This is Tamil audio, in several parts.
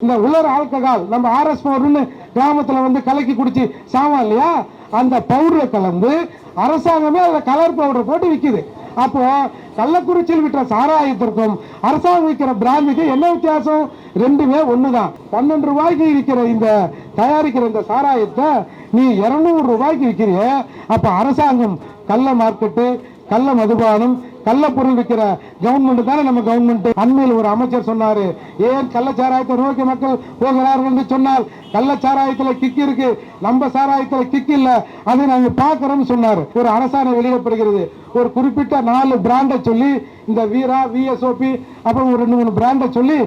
இந்த உலர் ஆல்கஹால் நம்ம ஆர்எஸ் பவுடர்னு கிராமத்தில் வந்து கலக்கி குடிச்சு சாமான் இல்லையா? அந்த பவுடரை கலந்து அரசாங்கமே அதில் கலர் பவுடர் போட்டு விற்கிது அப்போ கள்ளக்குறிச்சியில் விற்ற சாராயத்திற்கும் அரசாங்கம் விற்கிற பிராண்டுக்கு என்ன வித்தியாசம்? ரெண்டுமே ஒன்று தான் பன்னெண்டு ரூபாய்க்கு விற்கிற இந்த தயாரிக்கிற இந்த சாராயத்தை நீ இருநூறு ரூபாய்க்கு விற்கிறிய. அப்போ அரசாங்கம் கள்ள மார்க்கெட்டு கள்ள மதுபானம் கள்ள பொருள் விற்கிற கவர்மெண்ட் தானே நம்ம கவர்மெண்ட் அண்மையில் ஒரு அமைச்சர் சொன்னாரு ஏன் கள்ளச்சாராயத்தை நோக்கி மக்கள் போகிறார்கள்? என்று சொன்னால் கள்ளச்சாராயத்தில் கிக் இருக்கு. நம்ம சாராயத்தில் கிக் இல்லை. அதை நாங்கள் பார்க்கிறோம்னு சொன்னார். ஒரு அரசாணை வெளியிடப்படுகிறது. ஒரு குறிப்பிட்ட நாலு பிராண்டை சொல்லி இந்த வீரா விஎஸ்ஓபி அப்புறம் ஒரு ரெண்டு மூணு பிராண்டை சொல்லி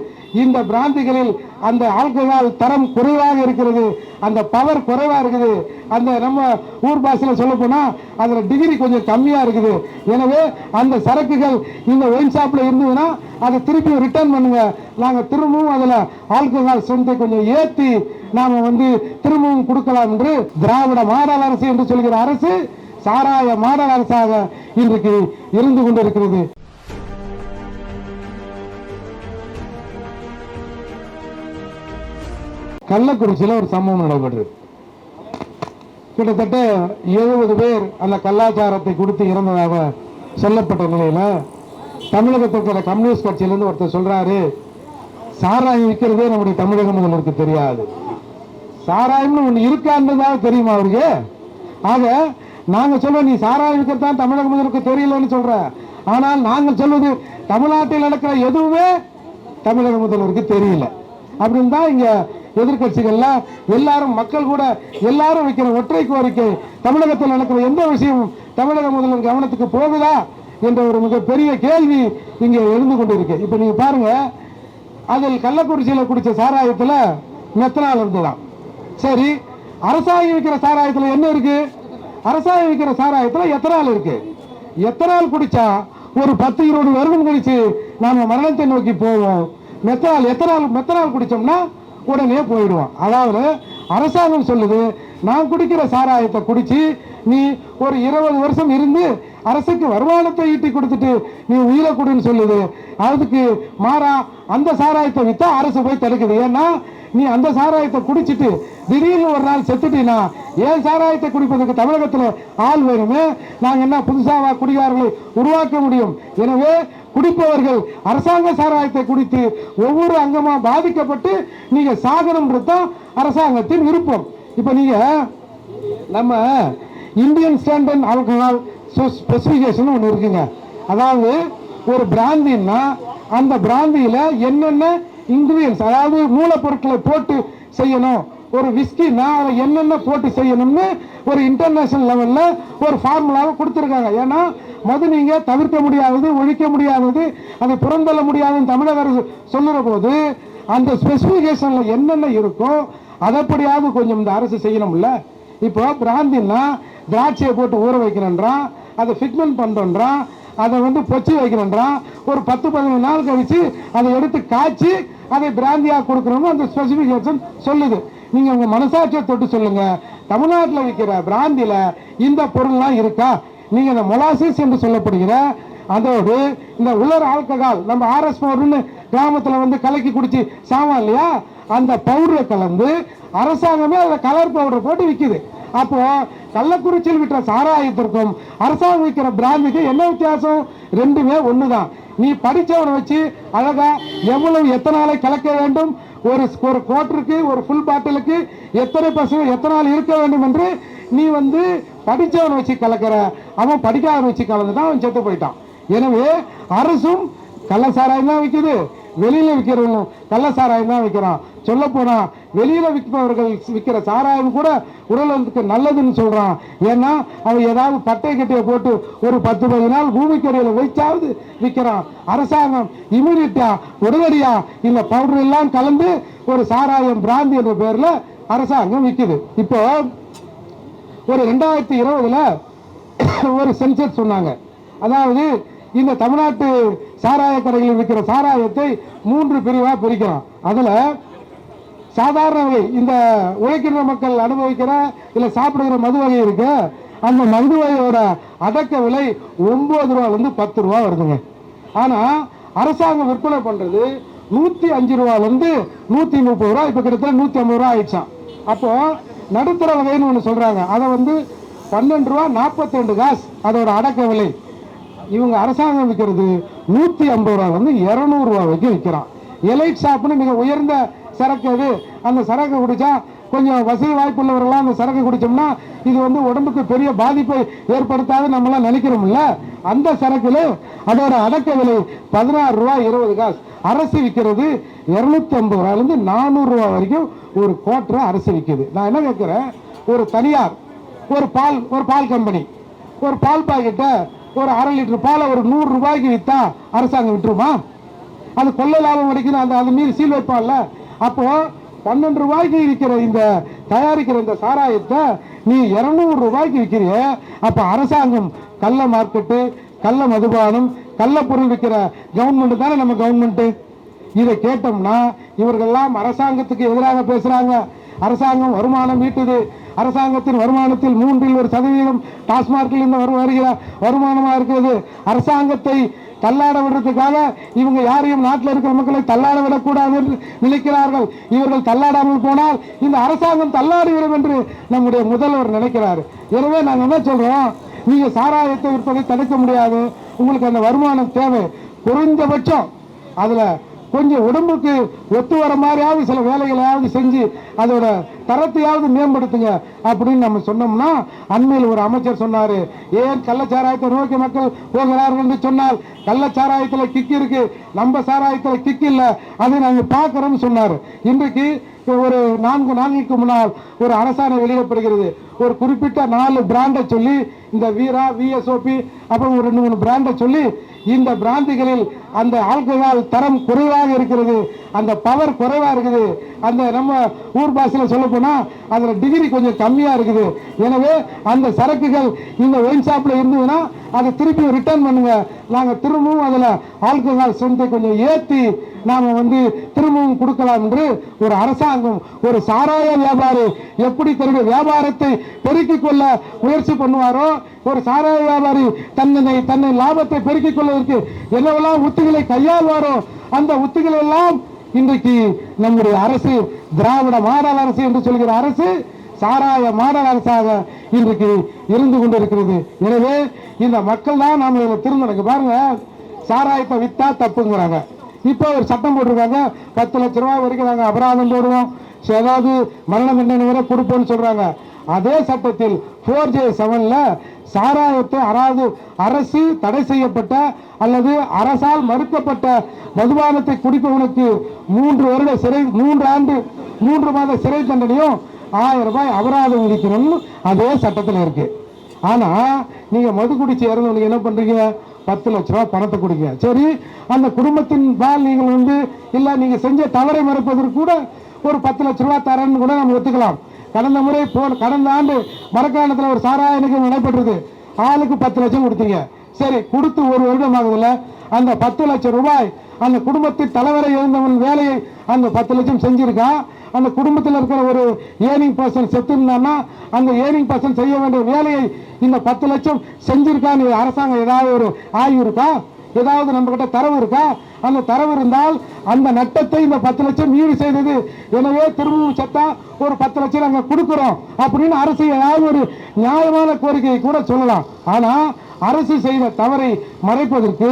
இந்த பிராந்திகளில் அந்த ஆல்கஹால் தரம் குறைவாக இருக்கிறது அந்த பவர் குறைவாக இருக்குது. அந்த நம்ம ஊர் பாஷையில் சொல்ல போனால் அதில் டிகிரி கொஞ்சம் கம்மியாக இருக்குது. எனவே அந்த சரக்குகள் இந்த ஒயின் ஷாப்பில் இருந்ததுன்னா அதை திருப்பி ரிட்டர்ன் பண்ணுங்க. நாங்கள் திரும்பவும் அதில் ஆல்கஹால் சொந்தை கொஞ்சம் ஏற்றி நாம் வந்து திரும்பவும் கொடுக்கலாம் என்று திராவிட மாடல் அரசு என்று சொல்கிற அரசு சாராய மாடல் அரசாக இன்றைக்கு இருந்து கொண்டிருக்கிறது. கள்ளக்குறிச்சியில் ஒரு சம்பவம் நடைபெற்றது கிட்டத்தட்ட எழுபது பேர் அந்த கலாச்சாரத்தை கொடுத்து இறந்ததாக சொல்லப்பட்ட நிலையில் தமிழகத்திற்கிற கம்யூனிஸ்ட் கட்சியிலேருந்து ஒருத்தர் சொல்கிறாரு சாராயம் விற்கிறதே நம்முடைய தமிழக முதல்வருக்கு தெரியாது. சாராயம்னு ஒன்று இருக்கான்றதாக தெரியுமா அவருக்கு? ஆக நாங்கள் சொல்றோம் நீ சாராயம் விற்கிறது தமிழக முதல்வருக்கு தெரியலன்னு சொல்கிற ஆனால் நாங்கள் சொல்வது தமிழ்நாட்டில் நடக்கிற எதுவுமே தமிழக முதல்வருக்கு தெரியல. அப்படின்னு தான் இங்கே எதிர்கட்சிகள்லாம் எல்லாரும் மக்கள் கூட எல்லாரும் வைக்கிற ஒற்றை கோரிக்கை தமிழகத்தில் நடக்கிற எந்த விஷயமும் தமிழக முதல்வர் கவனத்துக்கு போகுதா என்ற ஒரு மிகப்பெரிய கேள்வி இங்கே எழுந்து கொண்டிருக்கு. இப்ப நீங்க பாருங்க அதில் கள்ளக்குறிச்சியில குடிச்ச சாராயத்தில் மெத்தனால் இருந்துதான் சரி அரசாங்கம் விற்கிற சாராயத்தில் என்ன இருக்கு? அரசாங்கம் விற்கிற சாராயத்தில் எத்தனால் இருக்கு. எத்தனால் குடிச்சா ஒரு பத்து இருபது வருடம் கழிச்சு நாம மரணத்தை நோக்கி போவோம். மெத்தனால் எத்தனால் மெத்தனால் குடிச்சோம்னா உடனே போயிடுவான். அதாவது அரசாங்கம் சொல்லுது நான் குடிக்கிற சாராயத்தை குடிச்சு நீ ஒரு இருபது வருஷம் இருந்து அரசுக்கு வருமானத்தை ஈட்டி கொடுத்துட்டு நீ உயிரை கொடுன்னு சொல்லுது. அதுக்கு மாறா அந்த சாராயத்தை வித்தா அரசு போய் தடுக்குது. ஏன்னா நீ அந்த சாராயத்தை குடிச்சிட்டு திடீர்னு ஒரு நாள் செத்துட்டீனா ஏன் சாராயத்தை குடிப்பதற்கு தமிழகத்தில் ஆள் வேணுமே? நாங்கள் என்ன புதுசாக குடிகாரர்களை உருவாக்க முடியும்? எனவே குடிப்பவர்கள் அரசாங்க சாராயத்தை குடித்து ஒவ்வொரு அங்கமா பாதிக்கப்பட்டு நீங்க சாகணும்ன்றது தான் அரசாங்கத்தின் விருப்பம். இப்ப நீங்க நம்ம இந்தியன் ஸ்டாண்டர்ட் ஆல்கஹால் ஸ்பெசிஃபிகேஷன் ஒன்று இருக்குங்க. அதாவது ஒரு பிராந்தின்னா அந்த பிராந்தியில் என்னென்ன இன்கிரியன்ஸ் அதாவது மூலப்பொருட்களை போட்டு செய்யணும் ஒரு விஸ்கின்னா அதை என்னென்ன போட்டு செய்யணும்னு ஒரு இன்டர்நேஷனல் லெவலில் ஒரு ஃபார்முலாவை கொடுத்துருக்காங்க. ஏன்னா மது நீங்கள் தவிர்க்க முடியாதது ஒழிக்க முடியாதது அதை புறந்தள்ள முடியாதுன்னு தமிழக அரசு சொல்லுற போது அந்த ஸ்பெசிஃபிகேஷனில் என்னென்ன இருக்கோ அதைப்படியாவது கொஞ்சம் இந்த அரசு செய்யணும்ல? இப்போ பிராந்தின்னா திராட்சையை போட்டு ஊற வைக்கணுன்றான் அதை ஃபிக்மெண்ட் பண்ணுறோன்றான் அதை வந்து பொச்சி வைக்கணுன்றான் ஒரு பத்து பதினஞ்சு நாள் கழிச்சு அதை எடுத்து காய்ச்சி அதை பிராந்தியாக கொடுக்கணும்னு அந்த ஸ்பெசிஃபிகேஷன் சொல்லுது. நீங்க உங்க மனசாட்சியை தொட்டு சொல்லுங்க. தமிழ்நாட்டில் விற்கிற பிராந்தில இந்த பொருள்லாம் இருக்கா? நீங்க இந்த மொலாசிஸ் என்று சொல்லப்படுகிற அதோடு இந்த உலர் ஆல்கஹால் நம்ம ஆர்எஸ் பவுடர்னு கிராமத்தில் வந்து கலக்கி குடிச்சு சாமான் இல்லையா? அந்த பவுடரை கலந்து அரசாங்கமே அதில் கலர் பவுடர் போட்டு விற்கிது அப்போ கள்ளக்குறிச்சியில் விற்கிற சாராயத்திற்கும் அரசாங்கம் விற்கிற பிராந்திக்கும் என்ன வித்தியாசம்? ரெண்டுமே ஒன்று தான் நீ படிச்சவனை வச்சு அழகா எவ்வளவு நாளை கலக்க வேண்டும்? ஒரு ஒரு குவார்டருக்கு ஒரு ஃபுல் பாட்டிலுக்கு எத்தனை பசங்க எத்தனை நாள் இருக்க வேண்டும் என்று நீ வந்து படித்தவன் வச்சு கலக்கிற. அவன் படிக்காதவன் வச்சு கலந்துட்டான் அவன் செத்து போயிட்டான். எனவே அரசும் கள்ளசாராயம் தான் விற்கிது வெளியில் விற்கிறவங்களும் கள்ளசாராயம் தான் விற்கிறான் சொல்ல வெளியில விற்பவர்கள் விற்கிற சாராயம் கூட உடலுக்கு நல்லதுன்னு சொல்றான். ஏன்னா அவன் ஏதாவது பட்டை கட்டியை போட்டு ஒரு பத்து பதினஞ்சு நாள் பூமிக்கடியில் வைச்சாவது விற்கிறான் அரசாங்கம் இமீடியட்டா உடனடியா இந்த பவுடர் எல்லாம் கலந்து ஒரு சாராயம் பிராந்தி என்ற பேர்ல அரசாங்கம் விற்குது இப்போ ஒரு ரெண்டாயிரத்தி இருபதுல ஒரு சென்சஸ் சொன்னாங்க. அதாவது இந்த தமிழ்நாட்டு சாராய கடைகளில் விற்கிற சாராயத்தை மூன்று பிரிவாக பிரிக்கிறோம் அதில் சாதாரண வகை இந்த உழைக்கின்ற மக்கள் அனுபவிக்கிற இல்லை சாப்பிடுகிற மது வகை இருக்கு. அந்த மது வகையோட அடக்க விலை ஒன்பது ரூபாலேருந்து பத்து ரூபா வருதுங்க. ஆனால் அரசாங்கம் விற்பனை பண்ணுறது நூற்றி அஞ்சு ரூபாலேருந்து நூற்றி முப்பது ரூபா இப்போ கிட்டத்தட்ட நூற்றி ஐம்பது ரூபா ஆயிடுச்சான் அப்போது நடுத்தர வகைன்னு ஒன்று சொல்கிறாங்க அதை வந்து பன்னெண்டு ரூபா நாற்பத்தி ரெண்டு காசு அதோட அடக்க விலை. இவங்க அரசாங்கம் விற்கிறது நூற்றி ஐம்பது ரூபா வந்து இருநூறு வரைக்கும் விற்கிறான் எலைட் ஷாப்னு மிக உயர்ந்த சரக்கு அது அந்த சரக்கு குடித்தா கொஞ்சம் வசதி வாய்ப்பு உள்ளவர்களாம் அந்த சரக்கு குடித்தோம்னா இது வந்து உடம்புக்கு பெரிய பாதிப்பை ஏற்படுத்தாது நம்மளாம் நினைக்கிறோம்ல. அந்த சரக்குல அதோட அடக்க விலை பதினாறு ரூபா இருபது காசு. அரசு விற்கிறது இரநூத்தி ஐம்பது ரூபாயிலேருந்து நானூறு வரைக்கும் ஒரு கோட்டரை அரசு விற்கிது நான் என்ன கேட்குறேன்? ஒரு தனியார் ஒரு பால் ஒரு பால் கம்பெனி ஒரு பால் பாக்கெட்டை ஒரு அரை லிட்டர் பாலை ஒரு நூறு ரூபாய்க்கு விற்றா அரசாங்கம் விட்டுருமா? அது கொள்ள லாபம் கிடைக்குது அந்த அது மீறி சீல் வைப்பான்ல. அப்போ பன்னெண்டு ரூபாய்க்கு விற்கிற இந்த தயாரிக்கிற இந்த சாராயத்தை நீ இருநூறு ரூபாய்க்கு விற்கிறிய அப்போ அரசாங்கம் கள்ள மார்க்கெட்டு கள்ள மதுபானம் கள்ள பொருள் விற்கிற கவர்மெண்ட் தானே நம்ம கவர்மெண்ட்டு இதை கேட்டோம்னா இவர்கள்லாம் அரசாங்கத்துக்கு எதிராக பேசுகிறாங்க அரசாங்கம் வருமானம் ஈட்டுது. அரசாங்கத்தின் வருமானத்தில் மூன்றில் ஒரு சதவீதம் டாஸ்மார்க்கில் இருந்து வருகிற வருமானமாக இருக்கிறது. அரசாங்கத்தை தள்ளாட விடுறதுக்காக இவங்க யாரையும் நாட்டில் இருக்கிற மக்களை தள்ளாட விடக்கூடாது என்று நினைக்கிறார்கள். இவர்கள் தள்ளாடாமல் போனால் இந்த அரசாங்கம் தள்ளாடிவிடும் என்று நம்முடைய முதல்வர் நினைக்கிறார். எனவே நாங்கள் என்ன சொல்றோம்? நீங்க சாராயத்தை விற்பதை தடுக்க முடியாது. உங்களுக்கு அந்த வருமானம் தேவை. குறைந்தபட்சம் அதுல கொஞ்சம் உடம்புக்கு ஒத்து வர மாதிரியாவது சில வேலைகளையாவது செஞ்சு அதோட தரத்தையாவது மேம்படுத்துங்க அப்படின்னு நம்ம சொன்னோம்னா அண்மையில் ஒரு அமைச்சர் சொன்னார். ஏன் கள்ளச்சாராயத்தை நோக்கி மக்கள் போகிறார்கள் என்று சொன்னால் கள்ளச்சாராயத்தில் கிக் இருக்கு நம்ம சாராயத்தில் கிக் இல்லை அதை நாங்கள் பார்க்குறோம்னு சொன்னார். இன்றைக்கு ஒரு நான்கு நாட்களுக்கு முன்னால் ஒரு அரசாணை வெளியிடப்படுகிறது. ஒரு குறிப்பிட்ட நாலு பிராண்டை சொல்லி இந்த வீரா விஎஸ்ஓபி அப்புறம் ஒரு ரெண்டு மூணு பிராண்டை சொல்லி இந்த பிராந்திகளில் அந்த ஆல்கஹால் தரம் குறைவாக இருக்கிறது அந்த பவர் குறைவாக இருக்குது. அந்த நம்ம ஊர் பாஷையில் சொல்ல போனால் அதில் டிகிரி கொஞ்சம் கம்மியாக இருக்குது. எனவே அந்த சரக்குகள் இந்த ஒயின் ஷாப்பில் இருந்ததுன்னா அதை திருப்பி ரிட்டர்ன் பண்ணுங்க. நாங்கள் திரும்பவும் அதில் ஆல்கஹால் ஸ்ட்ரென்த்தை கொஞ்சம் ஏற்றி நாம் வந்து திரும்பவும் கொடுக்கலாம் என்று ஒரு அரசாங்கம் ஒரு சாராய வியாபாரி எப்படி தன்னுடைய வியாபாரத்தை பெருக்கிக் கொள்ள முயற்சி பண்ணுவாரோ? ஒரு சாராய வியாபாரி தன்னை தன்னை லாபத்தை பெருக்கிக் கொள்வதற்கு என்னவெல்லாம் உத்திகளை கையாள்வாரோ அந்த உத்திகள் எல்லாம் இன்றைக்கு நம்முடைய அரசு திராவிட மாடல் அரசு என்று சொல்கிற அரசு சாராய மாடல் அரசாக இன்றைக்கு இருந்து கொண்டிருக்கிறது. எனவே இந்த மக்கள் தான் நாம் இதில் திருந்தனுக்கு பாருங்க சாராயத்தை வித்தா தப்புங்கிறாங்க. இப்போ ஒரு சட்டம் போட்டிருக்காங்க பத்து லட்ச ரூபாய் வரைக்கும் நாங்கள் அபராதம் போடுவோம். ஏதாவது மரண தண்டனை வரை கொடுப்போம்னு சொல்றாங்க. அதே சட்டத்தில் ஃபோர் ஜே செவன்ல சாராயத்தை அதாவது அரசு தடை செய்யப்பட்ட அல்லது அரசால் மறுக்கப்பட்ட மதுபானத்தை குடிப்பவனுக்கு மூன்று வருட சிறை மூன்று ஆண்டு மூன்று மாத சிறை தண்டனையும் ஆயிரம் ரூபாய் அபராதம் விதிக்கணும்னு அதே சட்டத்தில் இருக்கு. ஆனா நீங்க மது குடிச்சு இறந்தவனுக்கு என்ன பண்றீங்க? பத்து லட்ச ரூபாய் பணத்தை கொடுங்க. சரி அந்த குடும்பத்தின் பால் நீங்கள் வந்து இல்லை நீங்க செஞ்ச தவறை மறுப்பதற்கு கூட ஒரு பத்து லட்ச ரூபாய் தரேன்னு கூட நம்ம ஒத்துக்கலாம். கடந்த முறை போன கடந்த ஆண்டு மரக்காணத்துல ஒரு சாராய நிகழ்வு நடைபெற்றது. ஆளுக்கு பத்து லட்சம் கொடுத்தீங்க. சரி கொடுத்து ஒரு வருடம் ஆகுதுல அந்த பத்து லட்சம் ரூபாய் அந்த குடும்பத்தில் தலைவரை இருந்தவன் வேலையை அந்த பத்து லட்சம் செஞ்சிருக்கான் அந்த குடும்பத்தில் இருக்கிற ஒரு ஏர்னிங் பர்சன் செத்து இருந்தான்னா அந்த ஏர்னிங் பர்சன் செய்ய வேண்டிய வேலையை இந்த பத்து லட்சம் செஞ்சிருக்கான்னு அரசாங்கம் ஏதாவது ஒரு ஆய்வு இருக்கா? ஏதாவது நம்ம கிட்ட தரவு இருக்கா? அந்த தரவு இருந்தால் அந்த நட்டத்தை இந்த பத்து லட்சம் ஈடு செய்தது. எனவே திரும்பவும் சட்டம் ஒரு பத்து லட்சம் நாங்கள் கொடுக்குறோம் அப்படின்னு அரசு ஏதாவது ஒரு நியாயமான கோரிக்கையை கூட சொல்லலாம். ஆனால் அரசு செய்த தவறை மறைப்பதற்கு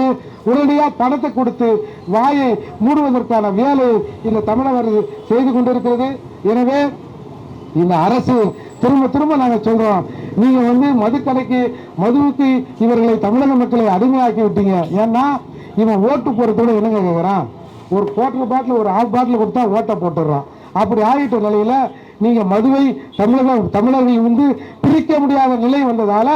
உடனடியாக பணத்தை கொடுத்து வாயை மூடுவதற்கான வேலையை இந்த தமிழக அரசு செய்து கொண்டிருக்கிறது. எனவே இந்த அரசு திரும்ப திரும்ப நாங்கள் சொல்கிறோம் நீங்கள் வந்து மதுக்கடைக்கு மதுவுக்கு இவர்களை தமிழக மக்களை அடிமையாக்கி விட்டீங்க. ஏன்னா இவன் ஓட்டு போடுறதோட என்னங்க கேட்குறான் ஒரு குவார்டர் பாட்டில் ஒரு ஆஃப் பாட்டில் கொடுத்தா ஓட்டை போட்டுடுறான். அப்படி ஆகிட்ட நிலையில் நீங்கள் மதுவை தமிழக தமிழர்கள் வந்து பிரிக்க முடியாத நிலை வந்ததால்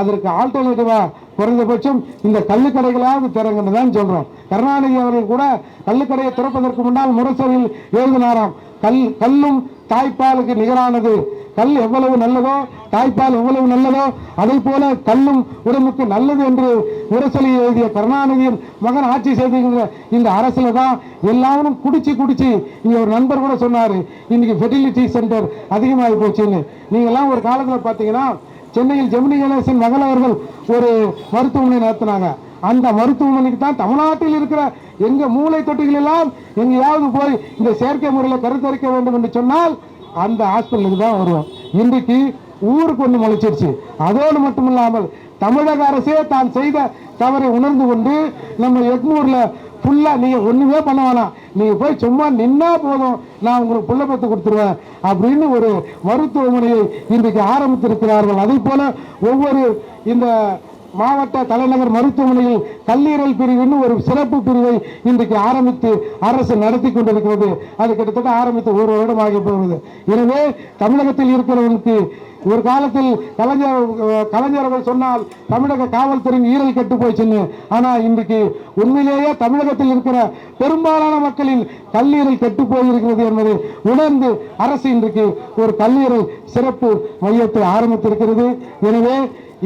அதற்கு ஆல்டர்னேட்டிவாக குறைந்தபட்சம் இந்த கள்ளுக்கடைகளாவது திறங்கன்னு தான் சொல்கிறோம் கருணாநிதி அவர்கள் கூட கள்ளுக்கடையை திறப்பதற்கு முன்னால் முரசொலியில் எழுதினாராம். கல் கல்லும் தாய்ப்பாலுக்கு நிகரானது. கல் எவ்வளவு நல்லதோ தாய்ப்பால் எவ்வளவு நல்லதோ அதை போல கல்லும் உடம்புக்கு நல்லது என்று உரசலி எழுதிய கருணாநிதியின் மகன் ஆட்சி செய்திருக்கிற இந்த அரசுல தான் எல்லாரும் குடிச்சு குடிச்சு இங்க ஒரு நண்பர் கூட சொன்னாரு இன்னைக்கு ஃபெர்டிலிட்டி சென்டர் அதிகமாகி போச்சுன்னு. நீங்க எல்லாம் ஒரு காலத்துல பாத்தீங்கன்னா சென்னையில் ஜெமினி கணேசன் மகள் அவர்கள் ஒரு மருத்துவமனை நடத்தினாங்க. அந்த மருத்துவமனைக்கு தான் தமிழ்நாட்டில் இருக்கிற எங்க மூளை தொட்டிகள் எல்லாம் எங்கேயாவது போய் இந்த செயற்கை முறையில் கருத்தரிக்க வேண்டும் என்று சொன்னால் அந்த ஹாஸ்பிட்டலுக்கு தான் வருவோம். இன்றைக்கு ஊருக்கு ஒன்று முளைச்சிருச்சு. அதோடு மட்டுமில்லாமல் தமிழக அரசே தான் செய்த தவறை உணர்ந்து கொண்டு நம்ம எக்மூரில் ஃபுல்லாக நீங்கள் ஒன்றுமே பண்ண வேணாம். நீங்கள் போய் சும்மா நின்னா போதும். நான் உங்களுக்கு புள்ள பத்து கொடுத்துருவேன் அப்படின்னு ஒரு மருத்துவமனையை இன்றைக்கு ஆரம்பித்திருக்கிறார்கள். அதே போல் ஒவ்வொரு இந்த மாவட்ட தலைநகர் மருத்துவமனையில் கல்லீரல் பிரிவுன்னு ஒரு சிறப்பு பிரிவை இன்றைக்கு ஆரம்பித்து அரசு நடத்தி கொண்டிருக்கிறது. அது கிட்டத்தட்ட ஆரம்பித்து ஒரு வருடம் ஆகி போகிறது. எனவே தமிழகத்தில் இருக்கிறவர்களுக்கு ஒரு காலத்தில் கலைஞர் கலைஞர்கள் சொன்னால் தமிழக காவல்துறையின் ஈரல் கெட்டு போச்சுன்னு ஆனால் இன்றைக்கு உண்மையிலேயே தமிழகத்தில் இருக்கிற பெரும்பாலான மக்களின் கல்லீரல் கெட்டு போயிருக்கிறது என்பதை உணர்ந்து அரசு இன்றைக்கு ஒரு கல்லீரல் சிறப்பு மையத்தை ஆரம்பித்திருக்கிறது. எனவே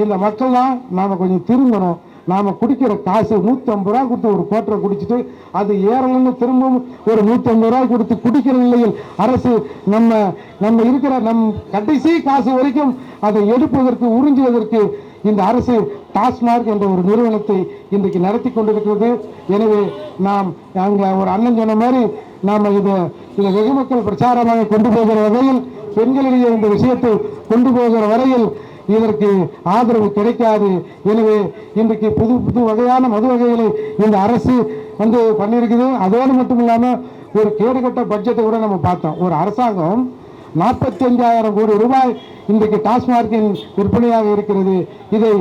இந்த மக்கள் தான் நாம் கொஞ்சம் திரும்பணும். நாம் குடிக்கிற காசு நூற்றம்பது ஐம்பது ரூபா கொடுத்து ஒரு கோட்டரை குடிச்சிட்டு அது ஏறலன்னு திரும்பவும் ஒரு நூற்றம்பது ஐம்பது ரூபாய் கொடுத்து குடிக்கிற நிலையில் அரசு நம்ம நம்ம இருக்கிற நம் கடைசி காசு வரைக்கும் அதை எடுப்பதற்கு உறிஞ்சுவதற்கு இந்த அரசு டாஸ்மார்க் என்ற ஒரு நிறுவனத்தை இன்றைக்கு நடத்தி கொண்டிருக்கிறது. எனவே நாம் அங்க ஒரு அண்ணன் சொன்ன மாதிரி நாம் இதை இதை வெகுமக்கள் பிரச்சாரமாக கொண்டு போகிற வகையில் பெண்களிடையே இந்த விஷயத்தை கொண்டு போகிற வரையில் இதற்கு ஆதரவு கிடைக்காது. எனவே இன்றைக்கு புது புது வகையான மது வகைகளை இந்த அரசு வந்து பண்ணியிருக்குது. அதோடு மட்டும் இல்லாமல் ஒரு கேடுகட்ட பட்ஜெட்டை கூட நம்ம பார்த்தோம். ஒரு அரசாங்கம் நாற்பத்தி அஞ்சாயிரம் கோடி ரூபாய் இன்றைக்கு டாஸ்மார்க்கின் விற்பனையாக இருக்கிறது. இதை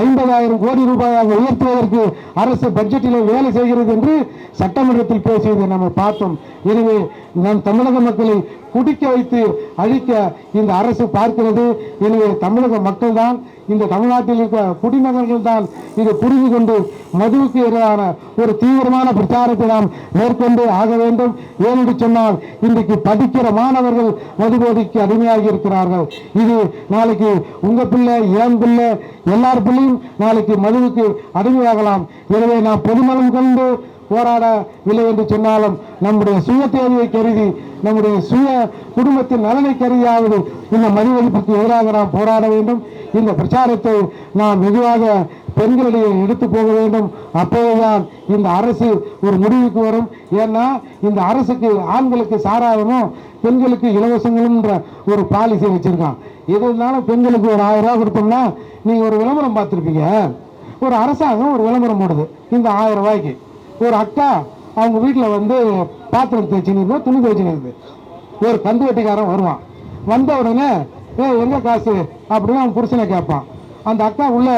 ஐம்பதாயிரம் கோடி ரூபாயாக உயர்த்துவதற்கு அரசு பட்ஜெட்டில் வேலை செய்கிறது என்று சட்டமன்றத்தில் பேசியதை நம்ம பார்த்தோம். எனவே நம் தமிழக மக்களை குடிக்க வைத்து அழிக்க இந்த அரசு பார்க்கிறது. எனவே தமிழக மக்கள்தான் இந்த தமிழ்நாட்டில் இருக்கிற குடிமகன்கள் தான் இதை புரிந்து கொண்டு மதுவுக்கு எதிரான ஒரு தீவிரமான பிரச்சாரத்தை நாம் மேற்கொண்டு ஆக வேண்டும். ஏனென்று சொன்னால் இன்றைக்கு படிக்கிற மாணவர்கள் மதுபோதைக்கு அடிமையாகி இருக்கிறார்கள். இது நாளைக்கு உங்க பிள்ளை என் பிள்ளை எல்லார் பிள்ளையும் நாளைக்கு மதுவுக்கு அடிமையாகலாம். எனவே நாம் பொதுமலம் கொண்டு போராடவில்லை என்று சொன்னாலும் நம்முடைய சுய தேவையை கருதி நம்முடைய சுய குடும்பத்தின் நலனை கருதியாவது இந்த மதிவெளிப்புக்கு எதிராக நாம் போராட வேண்டும். இந்த பிரச்சாரத்தை நாம் மெதுவாக பெண்களிடையே எடுத்து போக வேண்டும். அப்போதுதான் இந்த அரசு ஒரு முடிவுக்கு வரும். ஏன்னா இந்த அரசுக்கு ஆண்களுக்கு சாராயமும் பெண்களுக்கு இலவசங்களும்ன்ற ஒரு பாலிசி வச்சிருக்கான். எது இருந்தாலும் பெண்களுக்கு ஒரு ஆயிரம் ரூபா கொடுத்தோம்னா நீங்கள் ஒரு விளம்பரம் பார்த்துருப்பீங்க. ஒரு அரசாங்கம் ஒரு விளம்பரம் போடுது. இந்த ஆயிரம் ரூபாய்க்கு. ஒரு அக்கா அவங்க வீட்டில் வந்து பாத்திரம் தேய்ச்சின்னு துணி தேய்ச்சின்னு ஒரு கந்து வெட்டிக்காரன் வருவான். வந்த உடனே ஏ எங்கே காசு? அப்படின்னு அவன் புருஷனை கேட்பான். அந்த அக்கா உள்ள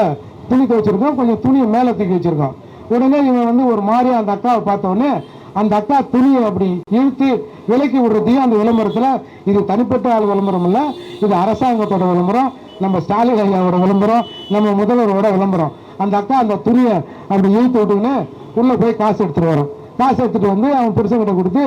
துணி துவைச்சிருக்கோம் கொஞ்சம் துணியை மேலே தூக்கி வச்சுருக்கோம் உடனே இவன் வந்து ஒரு மாதிரி அந்த அக்காவை பார்த்தோடனே அந்த அக்கா துணியை அப்படி இழுத்து விலக்கி விடுறதையும் அந்த விளம்பரத்தில் இது தனிப்பட்ட ஆள் விளம்பரம் இல்லை இது அரசாங்கத்தோட விளம்பரம் நம்ம ஸ்டாலின் ஐயாவோட விளம்பரம் நம்ம முதல்வரோட விளம்பரம். அந்த அக்கா அந்த துணியை அப்படி இழுத்து விட்டுன்னு உள்ளே போய் காசு எடுத்துகிட்டு வரோம் காசு எடுத்துகிட்டு வந்து அவன் புருஷன்கிட்ட கொடுத்து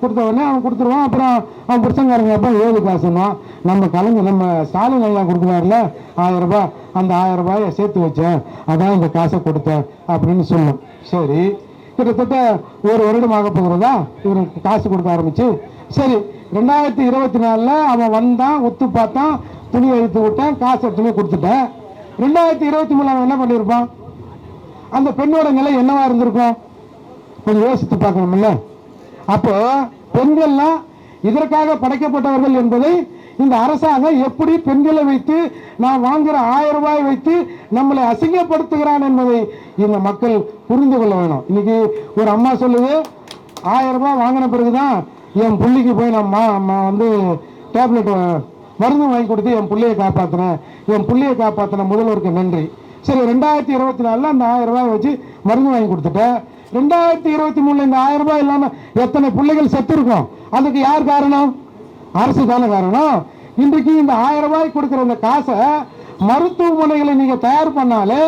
கொடுத்த உடனே அவன் கொடுத்துருவான். அப்புறம் அவன் புருஷங்காரங்க அப்போ ஏழு காசுன்னா நம்ம கலைஞர் நம்ம ஸ்டாலின் எல்லாம் கொடுக்குறாருல ஆயிரம் ரூபாய் அந்த ஆயிரம் ரூபாயை சேர்த்து வச்சேன். அதான் இந்த காசை கொடுத்தேன் அப்படின்னு சொல்லும் சரி கிட்டத்தட்ட ஒரு வருடம் போகிறதா? இவருக்கு காசு கொடுக்க ஆரம்பிச்சு. சரி ரெண்டாயிரத்தி இருபத்தி நாலில் அவன் வந்தான் ஒத்து பார்த்தான் துணி எடுத்து விட்டேன் காசு எடுத்துமே கொடுத்துட்டேன். ரெண்டாயிரத்தி இருபத்தி மூணு அவன் என்ன பண்ணியிருப்பான்? அந்த பெண்ணோட நிலை என்னவா இருந்திருக்கும்? கொஞ்சம் யோசித்து பார்க்கணும்ல. அப்போ பெண்கள்லாம் இதற்காக படைக்கப்பட்டவர்கள் என்பதை இந்த அரசாங்கம் எப்படி பெண்களை வைத்து நான் வாங்குற ஆயிரம் ரூபாய் வைத்து நம்மளை அசிங்கப்படுத்துகிறான் என்பதை இந்த மக்கள் புரிந்து கொள்ள வேணும். இன்னைக்கு ஒரு அம்மா சொல்லுது ஆயிரம் ரூபாய் வாங்கின பிறகுதான் என் புள்ளிக்கு போய் நான் வந்து டேப்லெட் மருந்து வாங்கி கொடுத்து என் பிள்ளையை காப்பாற்றினேன் என் பிள்ளையை காப்பாற்றின முதல்வருக்கு நன்றி. சரி ரெண்டாயிரத்தி இருபத்தி நாலில் அந்த ஆயிரம் ரூபாய் வச்சு மருந்து வாங்கி கொடுத்துட்டேன். ரெண்டாயிரத்தி இருபத்தி மூணில் இந்த ஆயிரம் ரூபாய் இல்லாமல் எத்தனை பிள்ளைகள் செத்து இருக்கும்? அதுக்கு யார் காரணம்? அரசு தானே காரணம். இன்றைக்கு இந்த ஆயிரம் ரூபாய் கொடுக்குற இந்த காசை மருத்துவமனைகளை நீங்கள் தயார் பண்ணாலே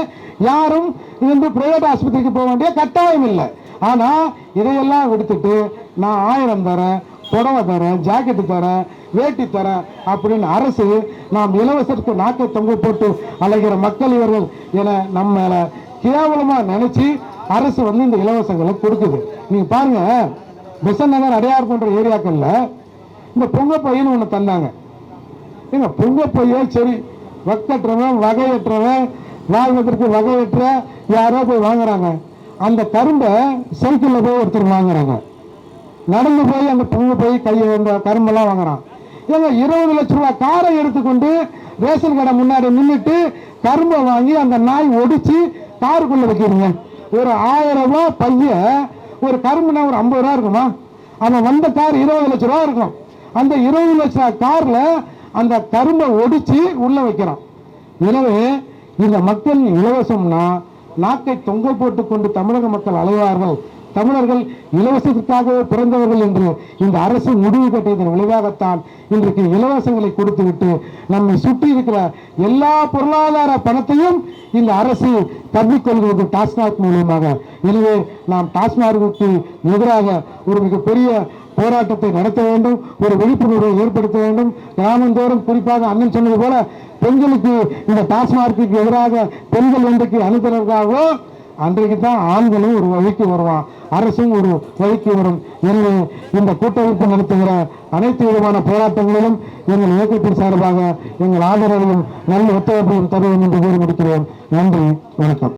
யாரும் வந்து பிரைவேட் ஆஸ்பத்திரிக்கு போக வேண்டிய கட்டாயம் இல்லை. ஆனால் இதையெல்லாம் விடுத்துட்டு நான் ஆயிரம் தரேன். புடவை தரேன் ஜாக்கெட்டு தரேன் வேட்டி தரேன் அப்படின்னு அரசு நாம் இலவசத்துக்கு நாக்கை தொங்க போட்டு அலைகிற மக்கள் இவர்கள் என நம்ம கேவலமாக நினச்சி அரசு வந்து இந்த இலவசங்களை கொடுக்குது. நீங்கள் பாருங்கள் பெசன் நகர் அடையார் போன்ற ஏரியாக்களில் இந்த பொங்க பையன்னு ஒன்று தந்தாங்க. ஏங்க பொங்க சரி வக்கற்றவன் வகையற்றவன் வாழ்வதற்கு வகையற்ற யாரோ போய் வாங்குறாங்க. அந்த கரும்பை சைக்கிளில் போய் ஒருத்தர் வாங்குறாங்க. நடந்து போய் அந்த பொண்ணு போய் கையை அந்த கரும்பெல்லாம் வாங்குறான். ஏங்க இருபது லட்ச ரூபா காரை எடுத்துக்கொண்டு ரேஷன் கடை முன்னாடி நின்றுட்டு கரும்பை வாங்கி அந்த நாய் ஒடிச்சு காருக்குள்ள வைக்கிறீங்க. ஒரு ஆயிரம் ரூபா பைய ஒரு கரும்புனா ஒரு ஐம்பது ரூபா இருக்குமா? அவன் வந்த கார் இருபது லட்ச ரூபா இருக்கும். அந்த இருபது லட்ச ரூபா கார்ல அந்த கரும்பை ஒடிச்சு உள்ள வைக்கிறான். எனவே இந்த மக்கள் இலவசம்னா நாக்கை தொங்க போட்டுக் கொண்டு தமிழக மக்கள் அலைவார்கள். தமிழர்கள் இலவசத்திற்காகவே பிறந்தவர்கள் என்று இந்த அரசு முடிவு கட்டியதன் விளைவாகத்தான் இன்றைக்கு இலவசங்களை கொடுத்துவிட்டு நம்மை சுற்றி இருக்கிற எல்லா பொருளாதார பணத்தையும் இந்த அரசு தள்ளிக்கொள்கிறது டாஸ்மாக் மூலியமாக. எனவே நாம் டாஸ்மார்க்கு எதிராக ஒரு மிகப்பெரிய போராட்டத்தை நடத்த வேண்டும் ஒரு விழிப்புணர்வை ஏற்படுத்த வேண்டும். கிராமந்தோறும் குறிப்பாக அண்ணன் சொன்னது போல பெண்களுக்கு இந்த டாஸ்மார்க்கு எதிராக பெண்கள் ஒன்றைக்கு அனுப்பினருக்காகவோ அன்றைக்கு தான் ஆண்களும் ஒரு வழிக்கு வருவான் அரசும் ஒரு வழிக்கு வரும் எனவே இந்த கூட்டமைப்பு நடத்துகிற அனைத்து விதமான போராட்டங்களிலும் எங்கள் இயக்கத்தின் சார்பாக எங்கள் ஆதரவையும் நல்ல ஒத்துழைப்பையும் தருவோம் என்று கூறி முடிக்கிறேன். நன்றி வணக்கம்.